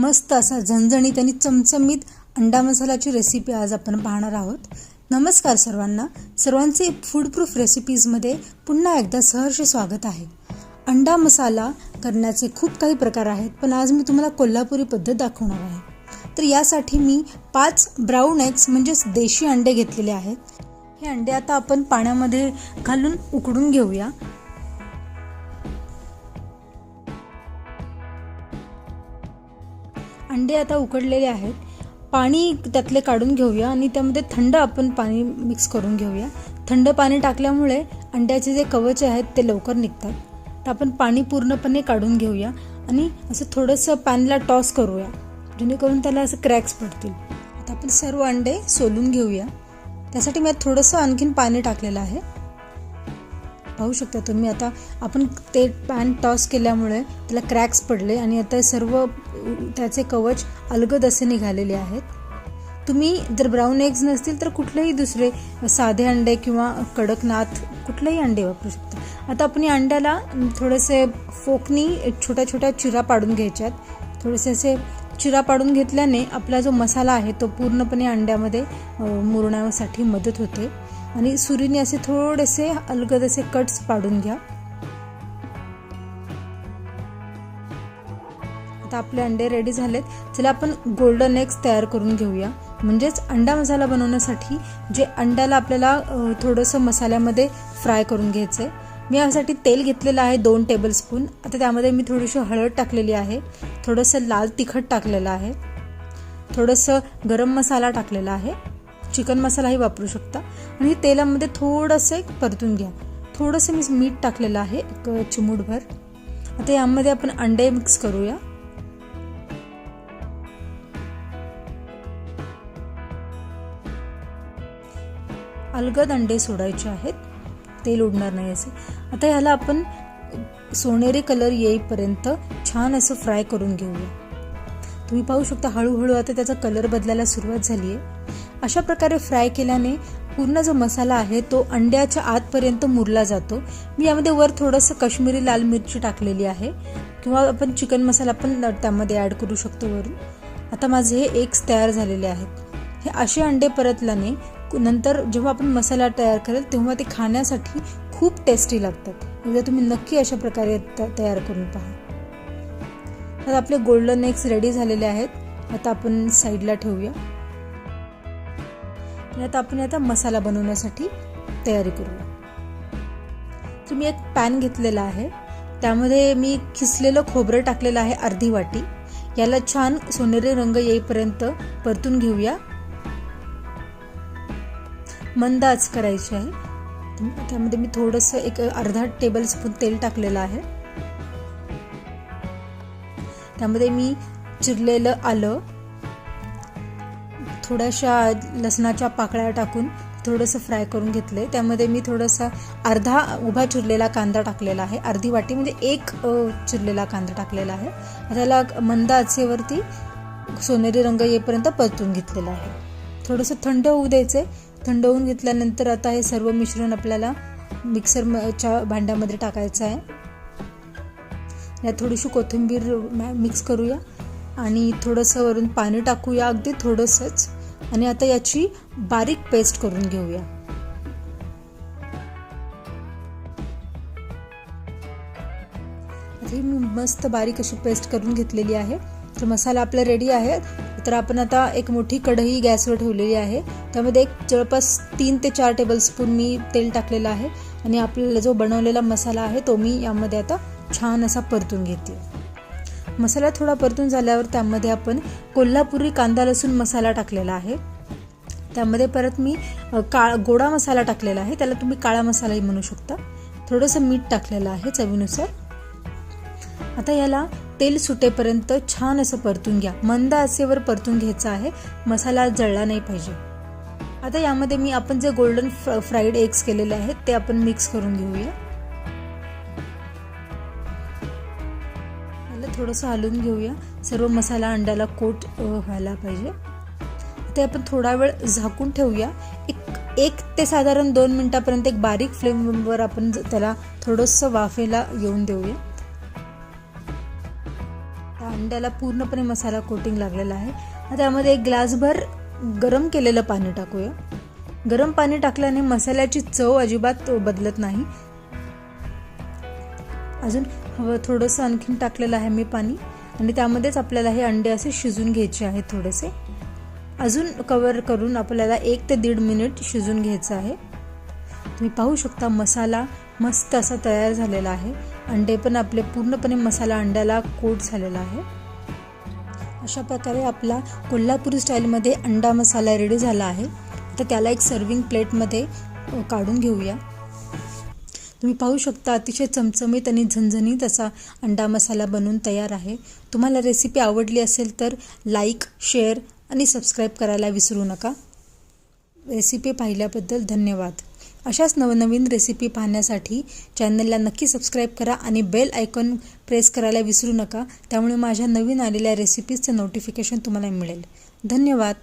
मस्त असा झणझणीत आणि चमचमीत अंडा मसाल्याची रेसिपी आज आपण पाहणार आहोत. नमस्कार सर्वांना. सर्वांचे फूड प्रूफ रेसिपीजमध्ये पुन्हा एकदा सहर्ष स्वागत आहे. अंडा मसाला करण्याचे खूप काही प्रकार आहेत पण आज मी तुम्हाला कोल्हापुरी पद्धत दाखवणार आहे. तर यासाठी मी पाच ब्राऊन एग्स म्हणजेच देशी अंडे घेतलेले आहेत. हे अंडे आता आपण पाण्यामध्ये घालून उकडून घेऊया. अंडे आता उकडलेले आहेत. पाणी त्यातले काढून घेऊया आणि त्यामध्ये थंड आपण पाणी मिक्स करून घेऊया. थंड पाणी टाकल्यामुळे अंड्याचे जे कवच आहेत ते लवकर निघतात. तर आपण पाणी पूर्णपणे काढून घेऊया आणि असं थोडंसं पॅनला टॉस करूया. जेणेकरून त्याला असं क्रॅक्स पडतील. आता आपण सर्व अंडे सोलून घेऊया. त्यासाठी मी थोडंसं आणखीन पाणी टाकलेलं आहे. पाहू शकता तुम्ही. आता आपण ते पॅन टॉस केल्यामुळे त्याला क्रॅक्स पडले आणि आता सर्व त्याचे कवच अलगद असे निघालेले आहेत. तुम्ही जर ब्राऊन एग्ज नसतील तर कुठलेही दुसरे साधे अंडे किंवा कडकनाथ कुठलेही अंडे वापरू शकता. आता आपण या अंड्याला थोडेसे फोकनी छोट्या छोट्या चिरा पाडून घ्यायच्यात. थोडेसे असे चिरा पाडून घेतल्याने आपला जो मसाला आहे तो पूर्णपणे अंड्यामध्ये मुरण्यासाठी मदत होते. आणि सुरीने असे थोडेसे अलगद असे कट्स पाडून घ्या. आता आपले अंडे रेडी झालेत. चला आपण गोल्डन एग्स तयार करून घेऊया. म्हणजेच अंडा मसाला बनवण्यासाठी जे अंड्याला आपल्याला थोडंसं मसाल्यामध्ये फ्राय करून घ्यायचं आहे मी यासाठी तेल घेतलेलं आहे दोन टेबलस्पून आता त्यामध्ये मी थोडीशी हळद टाकलेली आहे. थोडंसं लाल तिखट टाकलेलं आहे. थोडंसं गरम मसाला टाकलेला आहे. चिकन मसालाही वापरू शकता. आणि तेलामध्ये थोडंसं परतून घ्या. थोडंसं मी मीठ टाकलेलं आहे एक चिमूटभर. आता यामध्ये आपण अंडे मिक्स करूया. अलगद अंडे सोडायचे आहेत. तेल उडणार नाही असे. आता ह्याला आपण सोनेरी कलर येईपर्यंत छान असं फ्राय करून घेऊया. तुम्ही पाहू शकता हळूहळू आता त्याचा कलर बदलायला सुरुवात झाली आहे अशा प्रकारे फ्राय केल्याने पूर्ण जो मसाला आहे तो अंड्याच्या आतपर्यंत मुरला जातो. मी यामध्ये वर थोडंसं काश्मीरी लाल मिरची टाकलेली आहे. किंवा आपण चिकन मसाला पण त्यामध्ये ॲड करू शकतो वरून. आता माझे हे एग्स तयार झालेले आहेत. हे असे अंडे परतल्याने नंतर जेव्हा आपण मसाला तयार करेल तेव्हा ते खाण्यासाठी खूप टेस्टी लागतात. एकदा तुम्ही नक्की अशा प्रकारे तयार करून पहा. आता आपले गोल्डन एग्स रेडी झालेले आहेत. आता आपण साईडला ठेवूया. आणि आता आपण आता मसाला बनवण्यासाठी तयारी करूया. तुम्ही एक पॅन घेतलेला आहे. त्यामध्ये मी खिसलेलं खोबरं टाकलेलं आहे अर्धी वाटी. याला छान सोनेरी रंग येईपर्यंत परतून घेऊया. मंद आच करायची आहे. त्यामध्ये मी थोडंसं एक अर्धा टेबल स्पून तेल टाकलेलं आहे. त्यामध्ये मी चिरलेलं आलं. थोड्याशा लसणाच्या पाकळ्या टाकून थोडंसं फ्राय करून घेतले. त्यामध्ये मी थोडासा अर्धा उभा चिरलेला कांदा टाकलेला आहे. अर्धी वाटी म्हणजे एक चिरलेला कांदा टाकलेला आहे. त्याला मंद आचेवरती सोनेरी रंग येईपर्यंत परतून घेतलेला आहे. थोडंसं थंड होऊ द्यायचं आहे थंड होऊन घेतल्यानंतर आता हे सर्व मिश्रण आपल्याला मिक्सरच्या भांड्यामध्ये टाकायचं आहे. यात थोडीशी कोथिंबीर मिक्स करूया आणि थोडंसं वरून पाणी टाकूया अगदी थोडंसंच. आणि आता याची बारीक पेस्ट करून घेऊया. ही मी मस्त बारीक अशी पेस्ट करून घेतलेली आहे. तर मसाला आपला रेडी आहे. तर आपण आता एक मोठी कढई गॅसवर ठेवलेली आहे. त्यामध्ये एक जवळपास तीन ते चार टेबलस्पून मी तेल टाकलेलं आहे आणि आपल्याला जो बनवलेला मसाला आहे तो मी यामध्ये आता छान असा परतून घेते. मसाला थोडा परतून झाल्यावर त्यामध्ये आपण कोल्हापुरी कांदा लसूण मसाला टाकलेला आहे. त्यामध्ये परत मी काळ गोडा मसाला टाकलेला आहे. त्याला तुम्ही काळा मसालाही म्हणू शकता. थोडंसं मीठ टाकलेलं आहे चवीनुसार. आता याला तेल सुटेपर्यंत छान असं परतून घ्या. मंद असेवर परतून घ्यायचं आहे. मसाला जळला नाही पाहिजे. आता यामध्ये मी आपण जे गोल्डन फ्राईड एग्स केलेले आहेत ते आपण मिक्स करून घेऊया. याला थोडंसं हलवून घेऊया. सर्व मसाला अंड्याला कोट व्हायला पाहिजे. ते आपण थोडा वेळ झाकून ठेवूया. एक एक ते साधारण दोन मिनटापर्यंत एक बारीक फ्लेमवर आपण त्याला थोडंसं वाफेला येऊन देऊया. अंड्याला पूर्णपणे मसाला कोटिंग लागलेला आहे. त्यामध्ये एक ग्लासभर गरम केलेलं पाणी टाकूया. गरम पाणी टाकल्याने मसाल्याची चव अजिबात बदलत नाही. अजून हवं थोडंसं आणखीन टाकलेलं आहे मी पाणी. आणि त्यामध्येच आपल्याला हे अंडे असे शिजून घ्यायचे आहेत थोडेसे. अजून कवर करून आपल्याला एक ते दीड मिनिट शिजून घ्यायचं आहे. तुम्ही पाहू शकता मसाला मस्त असा तयार झालेला आहे. अंडे पण आपले पूर्णपणे मसाला अंड्याला कोट झालेला आहे. अशा प्रकारे आपला कोल्हापुरी स्टाईलमध्ये अंडा मसाला रेडी झाला आहे. तर त्याला एक सर्विंग प्लेटमध्ये काढून घेऊया. तुम्ही पाहू शकता अतिशय चमचमीत आणि झणझणीत असा अंडा मसाला बनवून तयार आहे. तुम्हाला रेसिपी आवडली असेल तर लाईक शेअर आणि सबस्क्राईब करायला विसरू नका. रेसिपी पाहिल्याबद्दल धन्यवाद. अशाच नवनवीन रेसिपी पाहण्यासाठी चॅनलला नक्की सबस्क्राईब करा आणि बेल आयकॉन प्रेस करायला विसरू नका. त्यामुळे माझ्या नवीन आलेल्या रेसिपीजचं नोटिफिकेशन तुम्हाला मिळेल. धन्यवाद.